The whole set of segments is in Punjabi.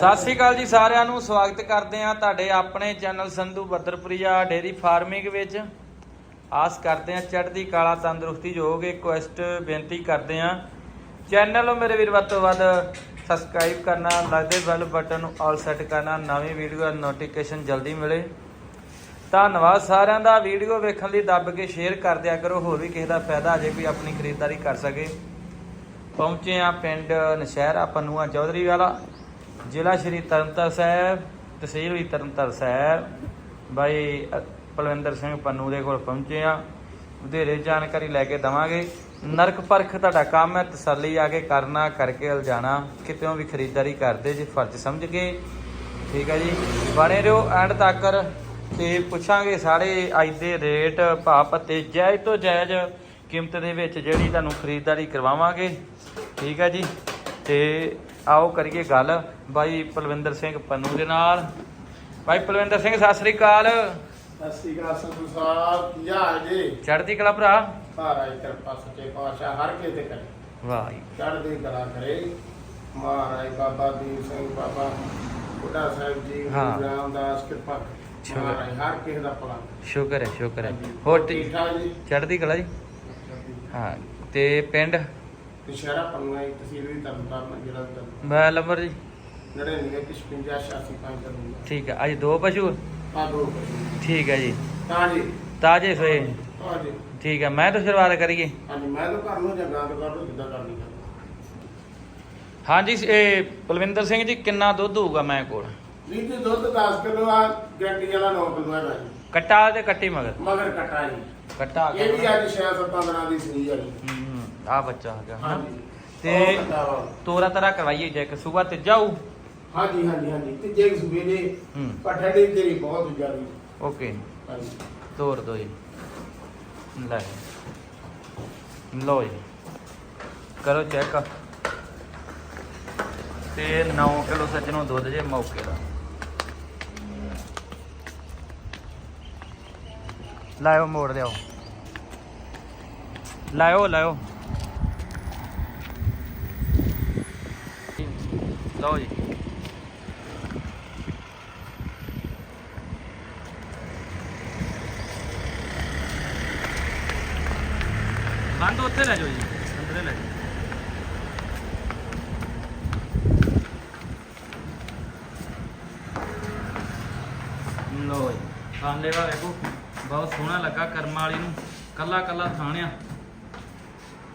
ਸਤਿ ਸ਼੍ਰੀ ਅਕਾਲ ਜੀ ਸਾਰਿਆਂ ਨੂੰ, ਸਵਾਗਤ ਕਰਦੇ ਹਾਂ ਤੁਹਾਡੇ ਆਪਣੇ channel Sandhu Badarpriya dairy farming ਵਿੱਚ। ਆਸ ਕਰਦੇ ਹਾਂ ਚੜ੍ਹਦੀ ਕਾਲਾ, ਤੰਦਰੁਸਤੀ ਹੋਗੇ ਰਿਕੁਐਸਟ ਬੇਨਤੀ ਕਰਦੇ ਹਾਂ। ਚੈਨਲ ਨੂੰ ਮੇਰੇ ਵੀਰ ਵੱਧ ਤੋਂ ਵੱਧ ਸਬਸਕ੍ਰਾਈਬ ਕਰਨਾ, ਲੱਗਦੇ ਬੈਲ ਬਟਨ ਨੂੰ ਆਲ ਸੈੱਟ ਕਰਨਾ, ਨਵੀਂ ਵੀਡੀਓ ਦਾ ਨੋਟੀਫਿਕੇਸ਼ਨ ਜਲਦੀ ਮਿਲੇ। ਧੰਨਵਾਦ ਸਾਰਿਆਂ ਦਾ, ਵੀਡੀਓ ਵੇਖਣ ਲਈ ਦੱਬ ਕੇ ਸ਼ੇਅਰ ਕਰ ਦਿਆ ਕਰੋ, ਹੋਰ ਵੀ ਕਿਸੇ ਦਾ ਫਾਇਦਾ ਅਜੇ ਕੋਈ ਆਪਣੀ ਖਰੀਦਦਾਰੀ ਕਰ ਸਕੇ। ਪਹੁੰਚੇ ਆ ਪਿੰਡ ਨਸ਼ਹਿਰਾ ਪਨੂਆ ਚੌਧਰੀ ਵਾਲਾ। ਜ਼ਿਲ੍ਹਾ ਸ਼੍ਰੀ ਤਰਨਤਾਰਨ ਸਾਹਿਬ, ਤਹਿਸੀਲ ਵੀ ਤਰਨਤਾਰਨ ਸਾਹਿਬ। ਬਾਈ, ਅ- ਪਲਵਿੰਦਰ ਸਿੰਘ ਪੰਨੂ ਦੇ ਕੋਲ ਪਹੁੰਚੇ ਆ ਵਧੇਰੇ ਜਾਣਕਾਰੀ ਲੈ ਕੇ ਦਵਾਂਗੇ। ਨਰਕ ਪਰਖ ਤੁਹਾਡਾ ਕੰਮ ਹੈ, ਤਸੱਲੀ ਆ ਕੇ ਕਰਨਾ, ਕਰਕੇ ਲਜਾਣਾ। ਕਿਤੇੋਂ ਵੀ ਖਰੀਦਦਾਰੀ ਕਰਦੇ ਜੇ ਫਰਜ਼ ਸਮਝ ਕੇ। ਠੀਕ ਹੈ ਜੀ। ਬਣੇ ਰਹੋ ਐਂਡ ਤੱਕ ਤੇ ਪੁੱਛਾਂਗੇ ਸਾਰੇ ਅੱਜ ਦੇ ਰੇਟ ਭਾਅ ਪੱਤੇ ਜਾਇਜ਼ ਤੋਂ ਜਾਇਜ਼ ਕੀਮਤ ਦੇ ਵਿੱਚ ਜਿਹੜੀ ਤੁਹਾਨੂੰ ਖਰੀਦਦਾਰੀ ਕਰਵਾਵਾਂਗੇ। ਠੀਕ ਹੈ ਜੀ। ਤੇ ਆਓ ਕਰੀਏ ਗੱਲ। ਬਾਈ ਪਲਵਿੰਦਰ ਸਿੰਘ ਪੰਨੂ ਦੇ ਨਾਲ। ਬਾਈ ਪਲਵਿੰਦਰ ਸਿੰਘ ਸਤਿ ਸ੍ਰੀ ਅਕਾਲ। ਸਤਿ ਸ਼੍ਰੀ ਅਕਾਲ ਸੰਧੂ ਸਾਹਿਬ ਕੀ ਹਾਲ ਜੀ? ਚੜ੍ਹਦੀ ਕਲਾ ਭਰਾ? ਮਹਾਰਾਜ ਕਿਰਪਾ ਸੱਚੇ ਪਾਤਸ਼ਾਹ ਹਰ ਕਿਸੇ ਤੇ ਕਰੇ। ਵਾਹ ਜੀ। ਚੜ੍ਹਦੀ ਕਲਾ ਕਰੇ। ਮਹਾਰਾਜ ਬਾਬਾ ਦੀਪ ਸਿੰਘ ਬਾਬਾ ਬੁੱਢਾ ਸਾਹਿਬ ਜੀ ਹਾਂ। ਗੁਰੂ ਰਾਮਦਾਸ ਕਿਰਪਾ ਕਰੇ। ਸ਼ੁਕਰ। ਮਹਾਰਾਜ ਹਰ ਕਿਸੇ ਦਾ ਭਲਾ ਸ਼ੁਕਰ ਹੈ ਸ਼ੁਕਰ ਹੈ। ਹਾਂਜੀ। ਹੋਰ ਠੀਕ ਠੀਕ ਠਾਕ ਜੀ? ਚੜ੍ਹਦੀ ਕਲਾ ਜੀ? ਹਾਂ ਤੇ ਪਿੰਡ? ਦੁਸ਼ਹਿਰਾ ਪੰਨੂਆ ਇੱਕ ਤਹਿਸੀਲ ਵੀ ਤਰਨਤਾਰਨ ਜ਼ਿਲ੍ਹਾ ਤਰਨਤਾਰਨ ਮੋਬਾਈਲ ਨੰਬਰ ਜੀ। 99 55 86 5 ਕਰੂੰਗਾ ਠੀਕ ਹੈ ਅੱਜ ਦੋ ਪਸ਼ੂ ਆ? ਦੋ ਠੀਕ ਹੈ ਜੀ। ਤਾਂ ਜੀ ਤਾਜੇ ਸੋਏ। ਹਾਂ ਜੀ ਠੀਕ ਹੈ ਮੈਂ ਤਾਂ ਸ਼ੁਰੂਆਤ ਕਰੀਏ। ਹਾਂਜੀ ਮੈਂ ਤਾਂ ਕਰ ਲੂ ਜਾਂ ਗਾਂ ਤੋਂ ਕਰ ਲੂ ਜਿੱਦਾਂ ਕਰਨੀ ਕਰ ਹਾਂਜੀ ਇਹ ਪਲਵਿੰਦਰ ਸਿੰਘ ਜੀ ਕਿੰਨਾ ਦੁੱਧ ਹੋਊਗਾ ਮੈਂ ਕੋਲ? ਨਹੀਂ ਤੇ ਦੁੱਧ 10 ਕਿਲੋ ਆ ਗਰੰਟੀ ਵਾਲਾ 9 ਕਿਲੋ ਹੈਗਾ ਜੀ। ਕੱਟਾ ਤੇ ਕੱਟੀ ਮਗਰ? ਮਗਰ ਕਟਾ ਜੀ। ਕੱਟਾ ਇਹ ਵੀ ਅੱਜ 6-7 ਦਿਨਾਂ ਦੀ ਸੂਈ ਆ ਜੀ। ਆ ਬੱਚਾ ਆ ਗਿਆ ਹਨਾ? ਹਾਂਜੀ। ਤੇ ਉਹ ਕੱਟਾ ਵਾ। ਤੋਰਾ ਤਰਾ ਕਰਵਾਈਏ ਜੇ ਕਿ ਸਵੇਰ ਤੇ ਜਾਊ। ਹਾਂਜੀ ਹਾਂਜੀ ਹਾਂਜੀ। ਤੇ ਜੇ ਸੂਏ ਦੇ ਹੂੰ। ਪਠੜੀ ਤੇਰੀ ਬਹੁਤ ਜ਼ਿਆਦੀ। ਓਕੇ। ਹਾਂਜੀ। ਤੋਰ ਦੋ ਜੀ। ਲੈ। ਲੋ ਜੀ। ਕਰੋ ਚੈੱਕ। ਤੇ 9 ਕਿਲੋ ਸੱਜਣੋਂ ਦੁੱਧ ਜੇ ਮੌਕੇ ਦਾ। ਲਾਇਓ ਮੋੜ ਦਿਓ ਲਾਇਓ ਲਾਇਓ। ਲਓ ਜੀ ਬੰਦ ਉੱਥੇ ਲੈ ਜਾਓ ਜੀ ਅੰਦਰੇ ਲੈ ਜਾਓ ਲੋ ਜੀ ਖਾਂਦੇ ਵਾ ਵੇਖੋ ਬਹੁਤ ਸੋਹਣਾ ਲੱਗਾ ਕਰਮ ਵਾਲੀ ਨੂੰ। ਕੱਲਾ ਕੱਲਾ ਥਾਣਿਆ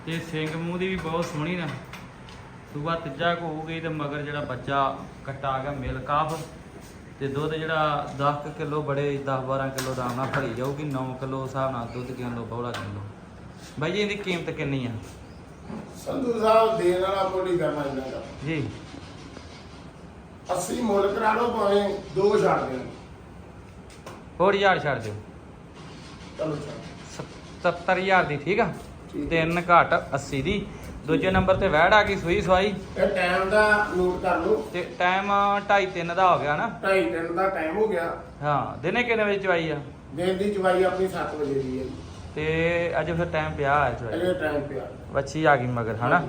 ਤੇ ਸਿੰਘ ਮੂੰਹ ਦੀ ਵੀ ਬਹੁਤ ਸੋਹਣੀ ਨਾ। ਸੂਆ ਤੀਜਾ ਕੋ ਹੋਊਗੀ ਤੇ ਮਗਰ ਜਿਹੜਾ ਬੱਚਾ ਕੱਟਾ ਆ ਗਿਆ ਮਿਲ ਕਾਫ ਤੇ ਦੁੱਧ ਜਿਹੜਾ 10 ਕਿਲੋ ਬੜੇ 10 12 ਕਿਲੋ ਆਰਾਮ ਨਾਲ ਭਰੀ ਜਾਊਗੀ 9 ਕਿਲੋ ਹਿਸਾਬ ਨਾਲ ਦੁੱਧ ਕਿਲੋ ਬੌਲਾ ਕਿਲੋ। ਬਾਈ ਜੀ ਇਹਦੀ ਕੀਮਤ ਕਿੰਨੀ ਆ? ਸੰਧੂ ਸਾਹਿਬ ਦੇਣ ਵਾਲਾ ਮੋੜੀ ਕਰਨਾ ਇਹਨਾਂ ਦਾ। ਜੀ। 80 ਮੁੱਲ ਕਰਾ ਲਓ ਭਾਵੇਂ ਦੋ ਛੱਡ ਦੇਣ। ਹੋਰ ਹਜ਼ਾਰ ਛੱਡ ਦਿਓ। ਚਲੋ ਚਲੋ। 70000 ਦੀ ਠੀਕ ਆ? ਤਿੰਨ ਘੱਟ 80 ਦੀ। ਦੂਜੇ ਨੰਬਰ ਤੇ ਵੈੜ ਆ ਗਈ ਸੂਈ ਸਵਾਈ। ਇਹ ਟਾਈਮ ਦਾ ਨੋਟ ਕਰ ਲਓ। ਤੇ ਟਾਈਮ 2.5 3 ਦਾ ਹੋ ਗਿਆ ਨਾ। ਢਾਈ ਦਿਨ ਦਾ ਟਾਈਮ ਹੋ ਗਿਆ। ਹਾਂ ਦਿਨੇ ਕਿੰਨੇ ਵਜੇ ਚਵਾਈ ਆ? ਦਿਨ ਦੀ ਚਵਾਈ ਆਪਣੀ 7 ਵਜੇ ਦੀ ਹੈ। ਤੇ ਅੱਜ ਫਿਰ ਟਾਈਮ ਪਿਆ ਹੈ ਚਵਾਈ। ਅਜੇ ਟਾਈਮ ਪਿਆ। ਵੱਛੀ ਆ ਗਈ ਮਗਰ ਹਨਾ।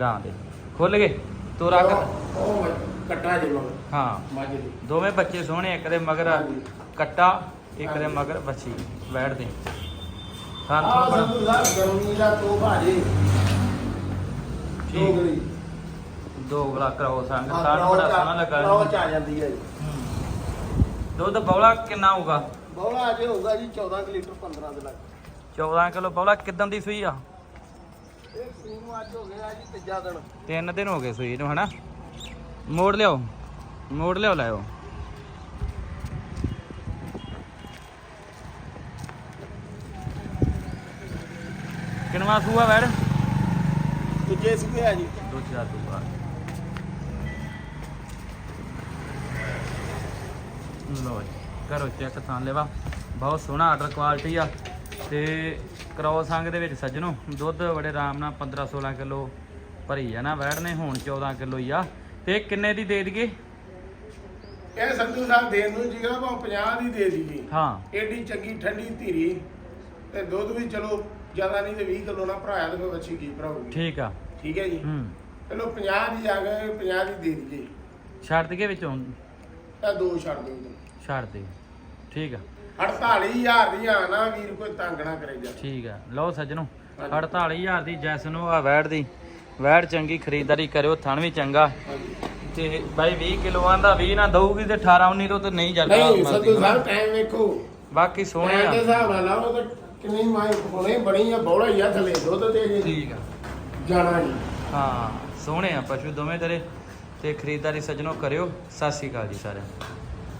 ਗਾਂ ਦੇ। ਖੁੱਲ ਗਏ? ਉਹ- ਉਹ ਕੱਟਾ ਜੇ ਮਗਰ। ਹਾਂ। ਦੋਵੇਂ ਬੱਚੇ ਸੋਹਣੇ ਇੱਕ ਦੇ ਮਗਰ। ਕੱਟਾ ਇੱਕ ਦੇ ਮਗਰ ਵੱਛੀ ਵੈੜ ਦੇ। ਹਾਂ ਆਹ ਤੁਹਾਨੂੰ ਸੰਧੂ ਸਾਹਿਬ ਗਰਮੀ ਦਾ ਤੋਹਫਾ ਜੀ ਠੀਕ। ਢੋਗਲੀ ਦੋ ਗਲਾ ਕਰਾਓ ਸੰਗ ਹਾਂ, ਸਾਡ ਬੜਾ ਰੌਚ ਆ- ਸੋਹਣਾ ਲੱਗਾ ਰੌਚ ਆ ਜਾਂਦੀ ਹੈ ਜੀ। ਹੂੰ। ਦੁੱਧ ਬੌਲਾ ਕਿੰਨਾ ਹੋਊਗਾ? ਬੌਲਾ ਅਜੇ ਹੋਊਗਾ ਜੀ 14 ਕੁ ਲੀਟਰ 15 ਦੇ ਲੱਗ। 14 ਕਿਲੋ ਬੌਲਾ ਕਿਦਾਂ ਦੀ ਸੂਈ ਆ? ਇਹ ਸੂਈ ਨੂੰ ਅੱਜ ਹੋ ਗਿਆ ਜੀ ਤੀਜਾ ਦਿਨ। ਤਿੰਨ ਦਿਨ ਹੋ ਗਏ ਸੂਈ ਨੂੰ ਹਨਾ? ਮੋੜ ਲਿਓ ਮੋੜ ਲਿਓ ਲਾਇਓ ਕਿਨਵਾ ਸੂਆ ਵੈੜ? ਦੂਜੇ ਸੂਏ ਆ ਜੀ। ਦੂਜਾ ਸੂਆ। ਲੋ ਜੀ ਕਰੋ ਚੈੱਕ ਥਾਂ ਲੈਵਾ। ਬਹੁਤ ਸੋਹਣਾ ਆਰਡਰ ਕੁਆਲਿਟੀ ਆ ਤੇ ਕ੍ਰੋਸ ਸੰਗ ਦੇ ਵਿੱਚ ਸੱਜਣੋ ਦੁੱਧ ਬੜੇ ਆਰਾਮ ਨਾਲ 15 16 ਕਿਲੋ ਭਰੀ ਆ ਨਾ ਵੈੜ ਨੇ ਹੁਣ 14 ਕਿਲੋ ਹੀ ਆ। ਤੇ ਕਿੰਨੇ ਦੀ ਦੇ ਦਈਏ? ਇਹ ਸੰਧੂ ਸਾਹਿਬ ਦੇਣ ਨੂੰ ਜੀਗਾ ਭਾਵੇਂ 50 ਦੀ ਦੇ ਦੀਜੀ ਹਾਂ। ਏਡੀ ਚੰਗੀ ਠੰਡੀ ਧੀਰੀ। ਤੇ ਦੁੱਧ ਵੀ ਚਲੋ ਜ਼ਿਆਦਾ ਨਹੀਂ ਤੇ 20 ਕਿਲੋ ਨਾ ਭਰਾਇਆ ਤੇ ਫਿਰ ਬੱਚੀ ਕੀ ਭਰਾਉਗੀ ਠੀਕ ਆ। ਠੀਕ ਹੈ ਜੀ? ਹੂੰ। ਚਲੋ 50 ਦੀ ਆ ਗਏ 50 ਦੀ ਦੇ ਦੀਜੀ ਛੱਡ ਦਈਏ ਵਿੱਚੋਂ? ਇਹ ਦੋ ਛੱਡ ਦਿਓ ਜੀ। ਛੱਡ ਦੇ। ਠੀਕ ਆ। 48000 ਦੀਆਂ ਨਾ ਵੀਰ ਕੋਈ ਤੰਗ ਨਾ ਕਰੇ ਜਾ। ਠੀਕ ਆ। ਲਓ ਸੱਜਣੋ ਹਾਂਜੀ। 48000 ਦੀ ਜੈਸ ਨੂੰ ਆ ਵੈੜ ਦੀ। ਵੈੜ ਚੰਗੀ ਖਰੀਦਦਾਰੀ ਕਰਿਓ ਥਣ ਵੀ ਚੰਗਾ। ਹਾਂਜੀ। ਤੇ ਬਾਈ 20 ਕਿਲੋਆਂ ਦਾ 20 ਨਾ ਦਊਗੀ ਤੇ 18 19 ਤੋਂ ਤੇ ਨਹੀਂ ਨਹੀਂ ਸੰਧੂ ਸਾਹਿਬ ਟਾਈਮ ਵੇਖੋ। ਬਾਕੀ ਸੋਹਣੇ ਟਾਈਮ ਦੇ ਆ ਹਿਸਾਬ ਨਾਲ ਲਾਓ ਤਾਂ ਕਿੰਨੀ ਮਾਈ ਹੁਣੇ ਬਣੀ ਆ ਬੌੜਾ ਹੀ ਆ ਥੱਲੇ ਦੁੱਧ ਤੇ ਜੀ ਠੀਕ ਆ। ਜਾਣਾ ਜੀ ਹਾਂ ਸੋਹਣੇ ਆ ਪਸ਼ੂ ਦੋਵੇਂ ਤੇਰੇ ਤੇ ਖਰੀਦਦਾਰੀ ਸੱਜਣੋ ਕਰਿਓ। ਸਤਿ ਸ਼੍ਰੀ ਅਕਾਲ ਜੀ ਸਾਰਿਆਂ ਨੂੰ।